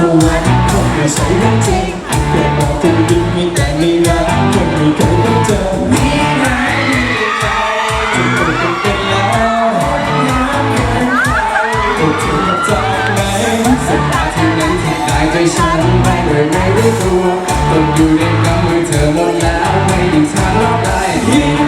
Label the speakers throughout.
Speaker 1: สวรรค์คงไม่ใช่เรื่องจริงเกิดมาปูดินมีแต่ในรักคงไม่เคยได้เจอมีไหมจนเกิดเป็นเป็นแล้วโอ้เธอมาจากไหนสถานที่นั้นที่ได้ใจฉันไปโดยไม่รู้ตัวต้องอยู่ในกำมือเธอหมดแล้วไม่มีทางรอดได้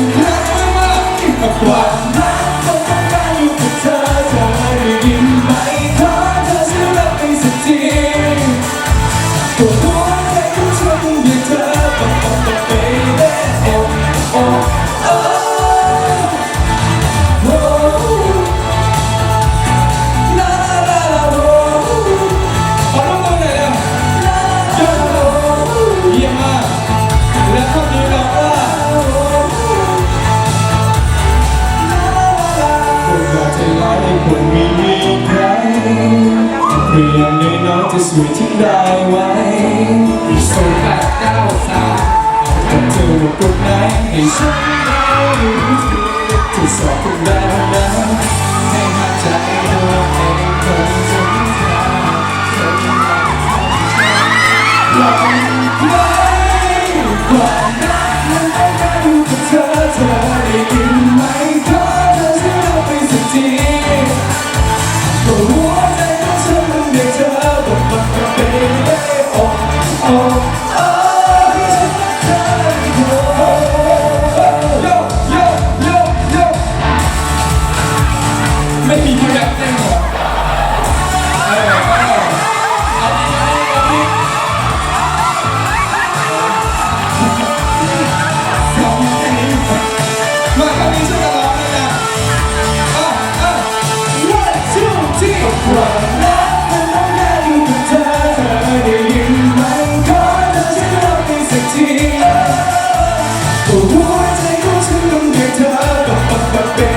Speaker 1: ใจลอยากจะไล่คนมีใครเพียงน้อยๆจะสวยที่ได้ไว้ส่งแปดเก้าสามเอาเธอมากดไหนให้ฉันได้รู้ที่สอบคุณแล้นะ The words they go to them get to her.